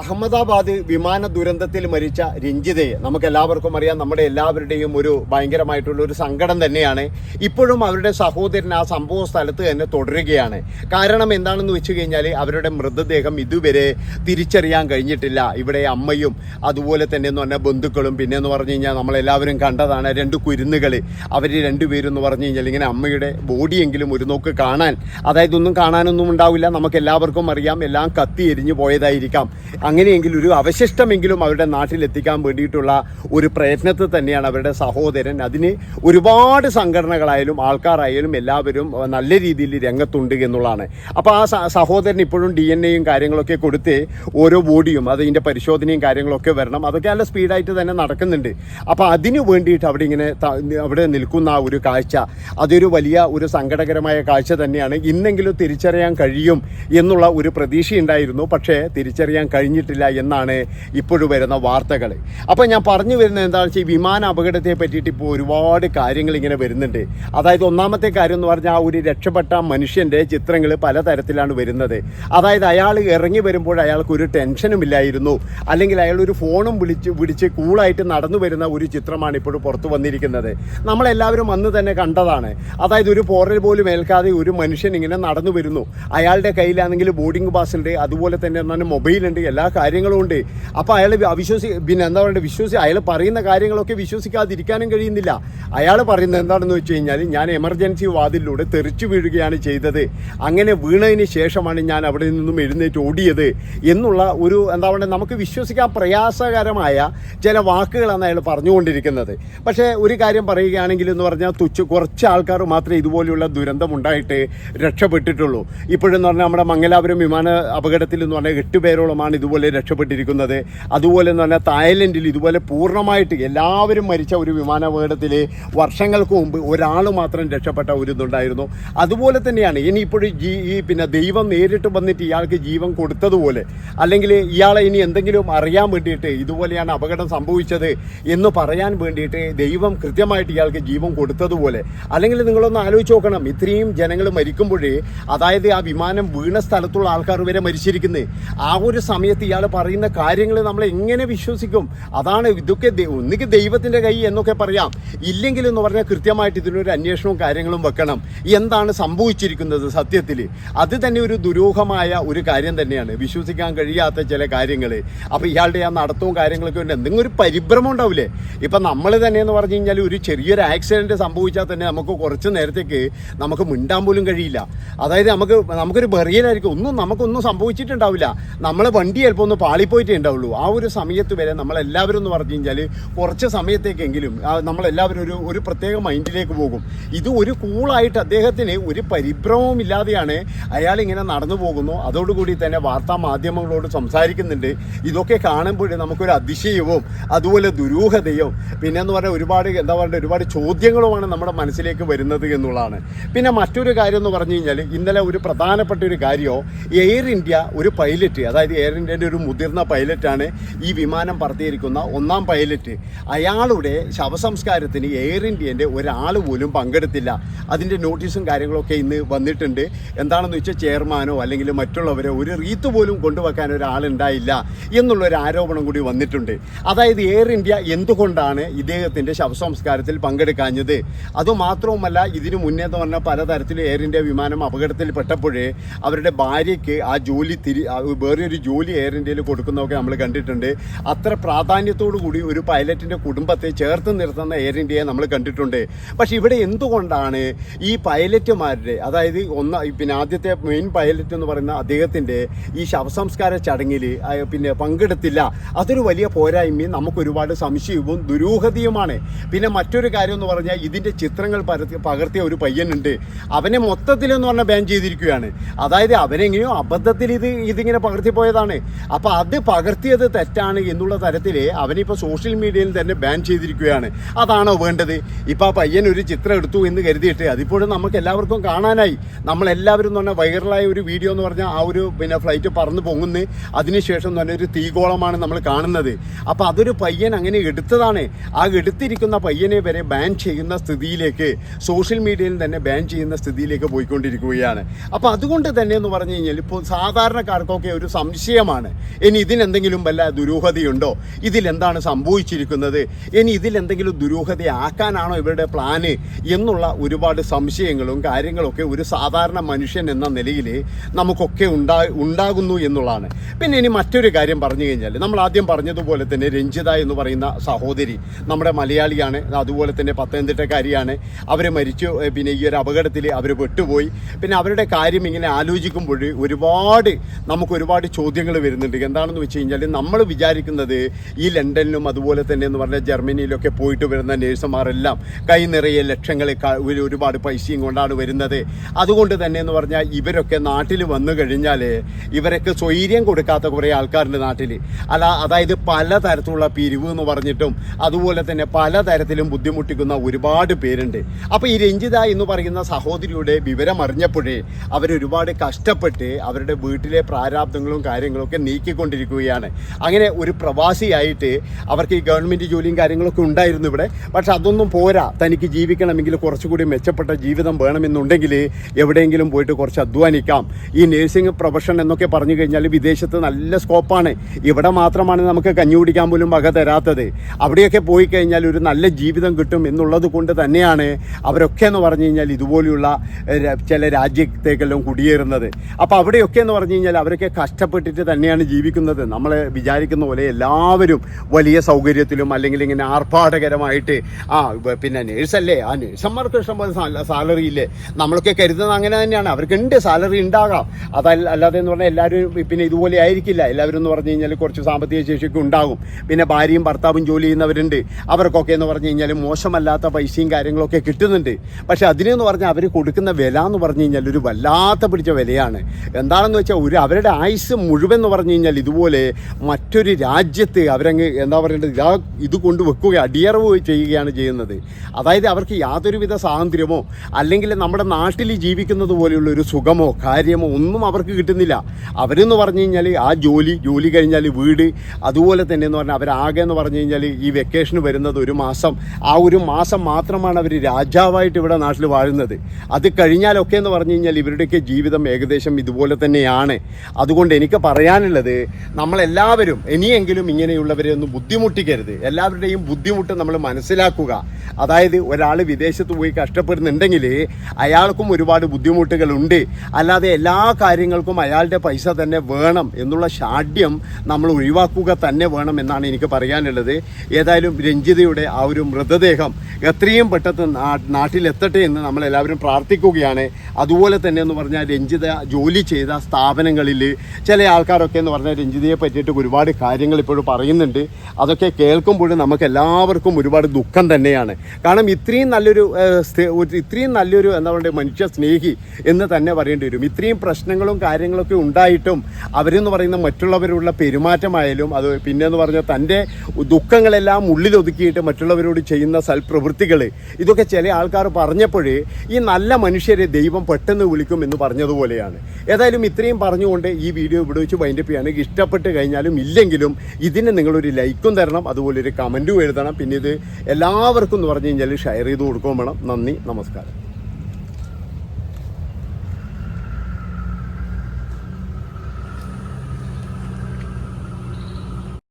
അഹമ്മദാബാദ് വിമാന ദുരന്തത്തിൽ മരിച്ച രഞ്ജിതയെ നമുക്ക് എല്ലാവർക്കും അറിയാം. നമ്മുടെ എല്ലാവരുടെയും ഒരു ഭയങ്കരമായിട്ടുള്ള ഒരു സങ്കടം തന്നെയാണ്. ഇപ്പോഴും അവരുടെ സഹോദരൻ ആ സംഭവ സ്ഥലത്ത് തന്നെ തുടരുകയാണ്. കാരണം എന്താണെന്ന് വെച്ച് കഴിഞ്ഞാൽ അവരുടെ മൃതദേഹം ഇതുവരെ തിരിച്ചറിയാൻ കഴിഞ്ഞിട്ടില്ല. ഇവിടെ അമ്മയും അതുപോലെ തന്നെ എന്ന് പറഞ്ഞാൽ ബന്ധുക്കളും പിന്നെ എന്ന് പറഞ്ഞു കഴിഞ്ഞാൽ നമ്മളെല്ലാവരും കണ്ടതാണ് രണ്ട് കുരുന്നുകൾ അവർ രണ്ടുപേരും എന്ന് പറഞ്ഞു കഴിഞ്ഞാൽ ഇങ്ങനെ അമ്മയുടെ ബോഡിയെങ്കിലും ഒരു നോക്ക് കാണാൻ. അതായത് ഒന്നും കാണാനൊന്നും ഉണ്ടാവില്ല. നമുക്ക് എല്ലാവർക്കും അറിയാം. എല്ലാം കത്തി എരിഞ്ഞു പോയതായിരിക്കാം. അങ്ങനെയെങ്കിൽ ഒരു അവശിഷ്ടമെങ്കിലും അവരുടെ നാട്ടിലെത്തിക്കാൻ വേണ്ടിയിട്ടുള്ള ഒരു പ്രയത്നത്തിൽ തന്നെയാണ് അവരുടെ സഹോദരൻ. അതിന് ഒരുപാട് സംഘടനകളായാലും ആൾക്കാരായാലും എല്ലാവരും നല്ല രീതിയിൽ രംഗത്തുണ്ട് എന്നുള്ളതാണ്. അപ്പോൾ ആ സഹോദരൻ ഇപ്പോഴും ഡി എൻ എയും കാര്യങ്ങളൊക്കെ കൊടുത്ത് ഓരോ ബോഡിയും അതിന്റെ പരിശോധനയും കാര്യങ്ങളൊക്കെ വരണം. അതൊക്കെ നല്ല സ്പീഡായിട്ട് തന്നെ നടക്കുന്നുണ്ട്. അപ്പോൾ അതിന് വേണ്ടിയിട്ട് അവിടെ ഇങ്ങനെ അവിടെ നിൽക്കുന്ന ആ ഒരു കാഴ്ച അതൊരു വലിയ ഒരു സങ്കടകരമായ കാഴ്ച തന്നെയാണ്. ഇന്നെങ്കിലും തിരിച്ചറിയാൻ കഴിയും എന്നുള്ള ഒരു പ്രതീക്ഷയുണ്ടായിരുന്നു. പക്ഷേ തിരിച്ചറിയാൻ കഴിഞ്ഞിട്ടില്ല എന്നാണ് ഇപ്പോഴും വരുന്ന വാർത്തകൾ അപ്പോൾ ഞാൻ പറഞ്ഞു വരുന്നത് എന്താണെന്ന് വെച്ചാൽ വിമാന അപകടത്തെ പറ്റിയിട്ട് ഇപ്പോൾ ഒരുപാട് കാര്യങ്ങൾ ഇങ്ങനെ വരുന്നുണ്ട്. അതായത് ഒന്നാമത്തെ കാര്യം എന്ന് പറഞ്ഞാൽ ഒരു രക്ഷപ്പെട്ട മനുഷ്യന്റെ ചിത്രങ്ങൾ പലതരത്തിലാണ് വരുന്നത്. അതായത് അയാൾ ഇറങ്ങി വരുമ്പോൾ അയാൾക്ക് ഒരു ടെൻഷനും ഇല്ലായിരുന്നു. അല്ലെങ്കിൽ അയാൾ ഒരു ഫോണും വിളിച്ച് വിളിച്ച് കൂളായിട്ട് നടന്നു വരുന്ന ഒരു ചിത്രമാണ് ഇപ്പോൾ പുറത്തു വന്നിരിക്കുന്നത്. നമ്മളെല്ലാവരും അന്ന് തന്നെ കണ്ടതാണ്. അതായത് ഒരു പോറൽ പോലും ഏൽക്കാതെ ഒരു മനുഷ്യൻ ഇങ്ങനെ നടന്നു വരുന്നു. അയാളുടെ കയ്യിലാണെങ്കിൽ ബോർഡിംഗ് പാസ് ഉണ്ട് അതുപോലെ തന്നെ എന്താണ് മൊബൈലുണ്ട്. എല്ലാ കാര്യങ്ങളും ഉണ്ട്. അപ്പോൾ അയാൾ അവിശ്വസി പിന്നെ എന്താ പറയുക വിശ്വസി അയാൾ പറയുന്ന കാര്യങ്ങളൊക്കെ വിശ്വസിക്കാതിരിക്കാനും കഴിയുന്നില്ല. അയാൾ പറയുന്നത് എന്താണെന്ന് വെച്ച് കഴിഞ്ഞാൽ ഞാൻ എമർജൻസി വാതിലൂടെ തെറിച്ചു വീഴുകയാണ് ചെയ്തത്. അങ്ങനെ വീണതിന് ശേഷമാണ് ഞാൻ അവിടെ നിന്നും എഴുന്നേറ്റ് ഓടിയത് എന്നുള്ള ഒരു എന്താ പറയുക നമുക്ക് വിശ്വസിക്കാൻ പ്രയാസകരമായ ചില വാക്കുകളാണ് അയാൾ പറഞ്ഞുകൊണ്ടിരിക്കുന്നത്. പക്ഷേ ഒരു കാര്യം പറയുകയാണെങ്കിൽ എന്ന് പറഞ്ഞാൽ തുച്ഛ കുറച്ച് ആൾക്കാർ മാത്രമേ ഇതുപോലെയുള്ള ദുരന്തം ഉണ്ടായിട്ട് രക്ഷപ്പെട്ടിട്ടുള്ളൂ. ഇപ്പോഴെന്ന് പറഞ്ഞാൽ നമ്മുടെ മംഗലാപുരം വിമാന അപകടത്തിൽ എന്ന് പറഞ്ഞാൽ എട്ട് പേരോളമാണ് ഇതുപോലെ രക്ഷപ്പെട്ടിരിക്കുന്നത്. അതുപോലെ എന്ന് പറഞ്ഞാൽ തായ്ലൻഡിൽ ഇതുപോലെ പൂർണമായിട്ട് എല്ലാവരും മരിച്ച ഒരു വിമാനാപകടത്തിൽ വർഷങ്ങൾക്ക് മുമ്പ് ഒരാൾ മാത്രം രക്ഷപ്പെട്ട ഒരു ഇതുണ്ടായിരുന്നു. അതുപോലെ തന്നെയാണ് ഇനിയിപ്പോഴും ജീ ഈ പിന്നെ ദൈവം നേരിട്ട് വന്നിട്ട് ഇയാൾക്ക് ജീവൻ കൊടുത്തതുപോലെ അല്ലെങ്കിൽ ഇയാളെ ഇനി എന്തെങ്കിലും അറിയാൻ വേണ്ടിയിട്ട് ഇതുപോലെയാണ് അപകടം സംഭവിച്ചത് എന്ന് പറയാൻ വേണ്ടിയിട്ട് ദൈവം കൃത്യമായിട്ട് ഇയാൾക്ക് ജീവൻ കൊടുത്തതുപോലെ അല്ലെങ്കിൽ നിങ്ങളൊന്ന് ആലോചിച്ച് നോക്കണം. ഇത്രയും ജനങ്ങൾ മരിക്കുമ്പോഴേ അതായത് ആ വിമാനം വീണ സ്ഥലത്തുള്ള ആൾക്കാർ വരെ മരിച്ചിരിക്കുന്നത് ആ ഒരു സമയത്ത് ഇയാൾ പറയുന്ന കാര്യങ്ങൾ നമ്മൾ എങ്ങനെ വിശ്വസിക്കും? അതാണ് ഇതൊക്കെ ഒന്നുകിൽ ദൈവത്തിന്റെ കൈ എന്നൊക്കെ പറയാം. ഇല്ലെങ്കിൽ എന്ന് പറഞ്ഞാൽ കൃത്യമായിട്ട് ഇതിനൊരു അന്വേഷണവും കാര്യങ്ങളും വെക്കണം. എന്താണ് സംഭവിച്ചിരിക്കുന്നത് സത്യത്തിൽ അത് തന്നെ ഒരു ദുരൂഹമായ ഒരു കാര്യം തന്നെയാണ്. വിശ്വസിക്കാൻ കഴിയാത്ത ചില കാര്യങ്ങൾ അപ്പോൾ ഇയാളുടെ ആ നടത്തവും കാര്യങ്ങളൊക്കെ ഉണ്ട് എന്തെങ്കിലും ഒരു പരിഭ്രമം ഉണ്ടാവില്ലേ ഇപ്പം നമ്മൾ തന്നെ എന്ന് പറഞ്ഞു കഴിഞ്ഞാൽ ഒരു ചെറിയൊരു ആക്സിഡന്റ് സംഭവിച്ചാൽ തന്നെ നമുക്ക് കുറച്ച് നേരത്തേക്ക് നമുക്ക് മിണ്ടാൻ പോലും കഴിയില്ല. അതായത് നമുക്ക് നമുക്കൊരു ബെറിയലായിരിക്കും. ഒന്നും നമുക്കൊന്നും സംഭവിച്ചിട്ടുണ്ടാവില്ല. നമ്മൾ വണ്ടി ചിലപ്പോൾ ഒന്ന് പാളിപ്പോയിട്ടേ ഉണ്ടാവുള്ളൂ. ആ ഒരു സമയത്ത് വരെ നമ്മളെല്ലാവരും എന്ന് പറഞ്ഞു കഴിഞ്ഞാൽ കുറച്ച് സമയത്തേക്കെങ്കിലും നമ്മളെല്ലാവരും ഒരു ഒരു പ്രത്യേക മൈൻഡിലേക്ക് പോകും. ഇത് ഒരു കൂളായിട്ട് അദ്ദേഹത്തിന് ഒരു പരിഭ്രമവും ഇല്ലാതെയാണ് അയാൾ ഇങ്ങനെ നടന്നു പോകുന്നു. അതോടുകൂടി തന്നെ വാർത്താ മാധ്യമങ്ങളോട് സംസാരിക്കുന്നുണ്ട്. ഇതൊക്കെ കാണുമ്പോൾ നമുക്കൊരു അതിശയവും അതുപോലെ ദുരൂഹതയും പിന്നെ എന്ന് പറഞ്ഞാൽ ഒരുപാട് എന്താ പറയുക ഒരുപാട് ചോദ്യങ്ങളുമാണ് നമ്മുടെ മനസ്സിലേക്ക് വരുന്നത് എന്നുള്ളതാണ്. പിന്നെ മറ്റൊരു കാര്യം എന്ന് പറഞ്ഞു കഴിഞ്ഞാൽ ഇന്നലെ ഒരു പ്രധാനപ്പെട്ട ഒരു കാര്യമോ എയർ ഇന്ത്യ ഒരു പൈലറ്റ് അതായത് എയർ ഇന്ത്യന്റെ ഒരു മുതിർന്ന പൈലറ്റാണ് ഈ വിമാനം പറത്തിയിരിക്കുന്ന ഒന്നാം പൈലറ്റ്. അയാളുടെ ശവസംസ്കാരത്തിന് എയർ ഇന്ത്യന്റെ ഒരാൾ പോലും പങ്കെടുത്തില്ല. അതിന്റെ നോട്ടീസും കാര്യങ്ങളൊക്കെ ഇന്ന് വന്നിട്ടുണ്ട്. എന്താണെന്ന് വെച്ചാൽ ചെയർമാനോ അല്ലെങ്കിൽ മറ്റുള്ളവരോ ഒരു റീത്ത് പോലും കൊണ്ടുവെക്കാൻ ഒരാളുണ്ടായില്ല എന്നുള്ളൊരു ആരോപണം കൂടി വന്നിട്ടുണ്ട്. അതായത് എയർ ഇന്ത്യ എന്തുകൊണ്ടാണ് ഇദ്ദേഹത്തിന്റെ ശവസംസ്കാരത്തിൽ പങ്കെടുക്കാഞ്ഞത്? അതുമാത്രവുമല്ല ഇതിനു മുന്നേ എന്ന് പറഞ്ഞാൽ പലതരത്തിൽ എയർ ഇന്ത്യ വിമാനം അപകടത്തിൽപ്പെട്ടപ്പോഴേ അവരുടെ ഭാര്യയ്ക്ക് ആ ജോലി തിരി വേറെ വേറൊരു ജോലി എയർ ഇന്ത്യയിൽ കൊടുക്കുന്നതൊക്കെ നമ്മൾ കണ്ടിട്ടുണ്ട്. അത്ര പ്രാധാന്യത്തോടു കൂടി ഒരു പൈലറ്റിന്റെ കുടുംബത്തെ ചേർത്ത് നിർത്തുന്ന എയർ ഇന്ത്യയെ നമ്മൾ കണ്ടിട്ടുണ്ട്. പക്ഷേ ഇവിടെ എന്തുകൊണ്ടാണ് ഈ പൈലറ്റുമാരുടെ അതായത് ഒന്ന് പിന്നെ ആദ്യത്തെ മെയിൻ പൈലറ്റ് എന്ന് പറയുന്ന അദ്ദേഹത്തിന്റെ ഈ ശവസംസ്കാര ചടങ്ങിൽ പിന്നെ പങ്കെടുത്തില്ല. അതൊരു വലിയ പോരായ്മയും നമുക്ക് ഒരുപാട് സംശയവും ദുരൂഹതയുമാണ്. പിന്നെ മറ്റൊരു കാര്യം എന്ന് പറഞ്ഞാൽ ഇതിന്റെ ചിത്രങ്ങൾ പകർത്തിയ ഒരു പയ്യനുണ്ട്. അവനെ മൊത്തത്തിലെന്ന് പറഞ്ഞാൽ ബാൻ ചെയ്തിരിക്കുകയാണ്. അതായത് അവനെങ്ങനെയോ അബദ്ധത്തിൽ ഇത് ഇതിങ്ങനെ പകർത്തിപ്പോയതാണ്. അപ്പോൾ അത് പകർത്തിയത് തെറ്റാണ് എന്നുള്ള തരത്തിൽ അവനിപ്പോ സോഷ്യൽ മീഡിയയിൽ തന്നെ ബാൻ ചെയ്തിരിക്കുകയാണ്. അതാണോ വേണ്ടത്? ഇപ്പോൾ ആ പയ്യൻ ഒരു ചിത്രം എടുത്തു എന്ന് കരുതിയിട്ട് അതിപ്പോഴും നമുക്ക് എല്ലാവർക്കും കാണാനായി. നമ്മളെല്ലാവരും എന്ന് പറഞ്ഞാൽ വൈറലായ ഒരു വീഡിയോ എന്ന് പറഞ്ഞാൽ ആ ഒരു പിന്നെ ഫ്ലൈറ്റ് പറന്ന് പൊങ്ങുന്നു. അതിനുശേഷം പറഞ്ഞാൽ ഒരു തീകോളമാണ് നമ്മൾ കാണുന്നത്. അപ്പോൾ അതൊരു പയ്യൻ അങ്ങനെ എടുത്തതാണ്. ആ എടുത്തിരിക്കുന്ന പയ്യനെ വരെ ബാൻ ചെയ്യുന്ന സ്ഥിതിയിലേക്ക് സോഷ്യൽ മീഡിയയിൽ തന്നെ ബാൻ ചെയ്യുന്ന സ്ഥിതിയിലേക്ക് പോയിക്കൊണ്ടിരിക്കുകയാണ്. അപ്പോൾ അതുകൊണ്ട് തന്നെ എന്ന് പറഞ്ഞു കഴിഞ്ഞാൽ ഇപ്പോൾ സാധാരണക്കാർക്കൊക്കെ ഒരു സംശയമാണ്. കാര്യമാണ് ഇനി ഇതിനെന്തെങ്കിലും വല്ല ദുരൂഹതയുണ്ടോ? ഇതിലെന്താണ് സംഭവിച്ചിരിക്കുന്നത്? ഇനി ഇതിലെന്തെങ്കിലും ദുരൂഹതയാക്കാനാണോ ഇവരുടെ പ്ലാന് എന്നുള്ള ഒരുപാട് സംശയങ്ങളും കാര്യങ്ങളൊക്കെ ഒരു സാധാരണ മനുഷ്യൻ എന്ന നിലയിൽ നമുക്കൊക്കെ ഉണ്ടാ ഉണ്ടാകുന്നു എന്നുള്ളതാണ്. പിന്നെ ഇനി മറ്റൊരു കാര്യം പറഞ്ഞു കഴിഞ്ഞാൽ നമ്മൾ ആദ്യം പറഞ്ഞതുപോലെ തന്നെ രഞ്ജിത എന്ന് പറയുന്ന സഹോദരി നമ്മുടെ മലയാളിയാണ്. അതുപോലെ തന്നെ പത്തനംതിട്ടക്കാരിയാണ്. അവർ മരിച്ചു. പിന്നെ ഈ ഒരു അപകടത്തിൽ അവർ പെട്ടുപോയി. പിന്നെ അവരുടെ കാര്യം ഇങ്ങനെ ആലോചിക്കുമ്പോൾ ഒരുപാട് നമുക്ക് ഒരുപാട് ചോദ്യങ്ങൾ വരുന്നുണ്ട്. എന്താണെന്ന് വെച്ച് കഴിഞ്ഞാൽ നമ്മൾ വിചാരിക്കുന്നത് ഈ ലണ്ടനിലും അതുപോലെ തന്നെ എന്ന് പറഞ്ഞാൽ ജർമ്മനിയിലൊക്കെ പോയിട്ട് വരുന്ന നേഴ്സുമാരെല്ലാം കൈ നിറയെ ലക്ഷങ്ങളെ ഒരുപാട് പൈസയും കൊണ്ടാണ് വരുന്നത്. അതുകൊണ്ട് തന്നെ എന്ന് പറഞ്ഞാൽ ഇവരൊക്കെ നാട്ടിൽ വന്നു കഴിഞ്ഞാൽ ഇവരൊക്കെ സ്വൈര്യം കൊടുക്കാത്ത കുറേ ആൾക്കാരുണ്ട് നാട്ടിൽ അല്ല അതായത് പലതരത്തിലുള്ള പിരിവ് എന്ന് പറഞ്ഞിട്ടും അതുപോലെ തന്നെ പലതരത്തിലും ബുദ്ധിമുട്ടിക്കുന്ന ഒരുപാട് പേരുണ്ട്. അപ്പോൾ ഈ രഞ്ജിത എന്ന് പറയുന്ന സഹോദരിയുടെ വിവരം അറിഞ്ഞപ്പോഴേ അവരൊരുപാട് കഷ്ടപ്പെട്ട് അവരുടെ വീട്ടിലെ പ്രാരാബ്ദങ്ങളും കാര്യങ്ങളും ഒക്കെ നീക്കിക്കൊണ്ടിരിക്കുകയാണ്. അങ്ങനെ ഒരു പ്രവാസിയായിട്ട് അവർക്ക് ഈ ഗവൺമെന്റ് ജോലിയും കാര്യങ്ങളൊക്കെ ഉണ്ടായിരുന്നു ഇവിടെ. പക്ഷെ അതൊന്നും പോരാ. തനിക്ക് ജീവിക്കണമെങ്കിൽ കുറച്ചുകൂടി മെച്ചപ്പെട്ട ജീവിതം വേണമെന്നുണ്ടെങ്കിൽ എവിടെയെങ്കിലും പോയിട്ട് കുറച്ച് അധ്വാനിക്കാം. ഈ നേഴ്സിംഗ് പ്രൊഫഷൻ എന്നൊക്കെ പറഞ്ഞു കഴിഞ്ഞാൽ വിദേശത്ത് നല്ല സ്കോപ്പാണ്. ഇവിടെ മാത്രമാണ് നമുക്ക് കഞ്ഞി കുടിക്കാൻ പോലും വക തരാത്തത്. അവിടെയൊക്കെ പോയി കഴിഞ്ഞാൽ ഒരു നല്ല ജീവിതം കിട്ടും എന്നുള്ളത് കൊണ്ട് തന്നെയാണ് അവരൊക്കെ എന്ന് പറഞ്ഞു കഴിഞ്ഞാൽ ഇതുപോലെയുള്ള ചില രാജ്യത്തേക്കെല്ലാം കുടിയേറുന്നത്. അപ്പോൾ അവിടെയൊക്കെ എന്ന് പറഞ്ഞു കഴിഞ്ഞാൽ അവരൊക്കെ കഷ്ടപ്പെട്ടിട്ട് തന്നെയാണ് ജീവിക്കുന്നത്. നമ്മൾ വിചാരിക്കുന്ന പോലെ എല്ലാവരും വലിയ സൗകര്യത്തിലും അല്ലെങ്കിൽ ഇങ്ങനെ ആർഭാടകരമായിട്ട് ആ പിന്നെ നേഴ്സല്ലേ? ആ നേഴ്സന്മാർക്ക് ഇഷ്ടംപോലെ സാലറി ഇല്ലേ? നമ്മളൊക്കെ കരുതുന്നത് അങ്ങനെ തന്നെയാണ്. അവർക്കുണ്ട് സാലറി ഉണ്ടാകാം. അതല്ല അല്ലാതെ എന്ന് പറഞ്ഞാൽ എല്ലാവരും പിന്നെ ഇതുപോലെ ആയിരിക്കില്ല. എല്ലാവരും എന്ന് പറഞ്ഞു കഴിഞ്ഞാൽ കുറച്ച് സാമ്പത്തിക ശേഷിയൊക്കെ ഉണ്ടാകും. പിന്നെ ഭാര്യയും ഭർത്താവും ജോലി ചെയ്യുന്നവരുണ്ട്. അവർക്കൊക്കെ എന്ന് പറഞ്ഞു കഴിഞ്ഞാൽ മോശമല്ലാത്ത പൈസയും കാര്യങ്ങളൊക്കെ കിട്ടുന്നുണ്ട്. പക്ഷേ അതിനെന്ന് പറഞ്ഞാൽ അവർ കൊടുക്കുന്ന വില എന്ന് പറഞ്ഞു കഴിഞ്ഞാൽ ഒരു വല്ലാത്ത പിടിച്ച വിലയാണ്. എന്താണെന്ന് വെച്ചാൽ ഒരു അവരുടെ ആയുസ് മുഴുവൻ എന്ന് പറഞ്ഞു കഴിഞ്ഞാൽ ഇതുപോലെ മറ്റൊരു രാജ്യത്ത് അവരങ്ങ് എന്താ പറയേണ്ടത് ഇതാ ഇത് കൊണ്ട് വെക്കുക അടിയറവ് ചെയ്യുകയാണ് ചെയ്യുന്നത്. അതായത് അവർക്ക് യാതൊരുവിധ സ്വാതന്ത്ര്യമോ അല്ലെങ്കിൽ നമ്മുടെ നാട്ടിൽ ജീവിക്കുന്നത് പോലെയുള്ള ഒരു സുഖമോ കാര്യമോ ഒന്നും അവർക്ക് കിട്ടുന്നില്ല. അവരെന്ന് പറഞ്ഞു കഴിഞ്ഞാൽ ആ ജോലി ജോലി കഴിഞ്ഞാൽ വീട് അതുപോലെ തന്നെ എന്ന് പറഞ്ഞാൽ അവരാകെ എന്ന് പറഞ്ഞു കഴിഞ്ഞാൽ ഈ വെക്കേഷന് വരുന്നത് ഒരു മാസം ആ ഒരു മാസം മാത്രമാണ് അവർ രാജാവായിട്ട് ഇവിടെ നാട്ടിൽ വാഴുന്നത്. അത് കഴിഞ്ഞാലൊക്കെ എന്ന് പറഞ്ഞു കഴിഞ്ഞാൽ ഇവരുടെയൊക്കെ ജീവിതം ഏകദേശം ഇതുപോലെ തന്നെയാണ്. അതുകൊണ്ട് എനിക്ക് പറയാനുള്ളത് നമ്മളെല്ലാവരും ഇനിയെങ്കിലും ഇങ്ങനെയുള്ളവരെ ഒന്ന് ബുദ്ധിമുട്ടിക്കരുത്. എല്ലാവരുടെയും ബുദ്ധിമുട്ട് നമ്മൾ മനസ്സിലാക്കുക. അതായത് ഒരാൾ വിദേശത്ത് പോയി കഷ്ടപ്പെടുന്നുണ്ടെങ്കിൽ അയാൾക്കും ഒരുപാട് ബുദ്ധിമുട്ടുകളുണ്ട്. അല്ലാതെ എല്ലാ കാര്യങ്ങൾക്കും അയാളുടെ പൈസ തന്നെ വേണം എന്നുള്ള ഷാഠ്യം നമ്മൾ ഒഴിവാക്കുക തന്നെ വേണം എന്നാണ് എനിക്ക് പറയാനുള്ളത്. ഏതായാലും രഞ്ജിതയുടെ ആ ഒരു മൃതദേഹം എത്രയും പെട്ടെന്ന് നാട്ടിലെത്തട്ടെ എന്ന് നമ്മൾ എല്ലാവരും പ്രാർത്ഥിക്കുകയാണ്. അതുപോലെ തന്നെ എന്ന് പറഞ്ഞാൽ രഞ്ജിത ജോലി ചെയ്ത സ്ഥാപനങ്ങളിൽ ചില ആൾക്കാരൊക്കെ എന്ന് പറഞ്ഞാൽ രഞ്ജിതയെ പറ്റിയിട്ട് ഒരുപാട് കാര്യങ്ങൾ ഇപ്പോഴും പറയുന്നുണ്ട്. അതൊക്കെ കേൾക്കുമ്പോൾ നമുക്ക് എല്ലാവർക്കും ഒരുപാട് ദുഃഖം തന്നെയാണ്. കാരണം ഇത്രയും നല്ലൊരു ഇത്രയും നല്ലൊരു എന്താ പറയുക മനുഷ്യ സ്നേഹി എന്ന് തന്നെ പറയേണ്ടി വരും. ഇത്രയും പ്രശ്നങ്ങളും കാര്യങ്ങളൊക്കെ ഉണ്ടായിട്ടും അവരെന്ന് പറയുന്ന മറ്റുള്ളവരുള്ള പെരുമാറ്റമായാലും അത് പിന്നെ എന്ന് പറഞ്ഞാൽ തന്റെ ദുഃഖങ്ങളെല്ലാം ഉള്ളിലൊതുക്കിയിട്ട് മറ്റുള്ളവരോട് ചെയ്യുന്ന സൽപ്രവൃത്തികൾ ഇതൊക്കെ ചില ആൾക്കാർ പറഞ്ഞപ്പോഴേ ഈ നല്ല മനുഷ്യരെ ദൈവം പെട്ടെന്ന് വിളിക്കും എന്ന് പറഞ്ഞതുപോലെയാണ്. ഏതായാലും ഇത്രയും പറഞ്ഞുകൊണ്ട് ഈ വീഡിയോ ഇവിടെ വെച്ച് വൈൻഡപ്പ് ചെയ്യാണ് ഇഷ്ടപ്പെട്ട് കഴിഞ്ഞാലും ഇല്ലെങ്കിലും ഇതിന് നിങ്ങളൊരു ലൈക്കും തരണം അതുപോലെ ഒരു കമന്റും എഴുതണം. പിന്നെ ഇത് എല്ലാവർക്കും എന്ന് പറഞ്ഞു കഴിഞ്ഞാൽ ഷെയർ ചെയ്ത് കൊടുക്കുകയും വേണം. നന്ദി നമസ്കാരം.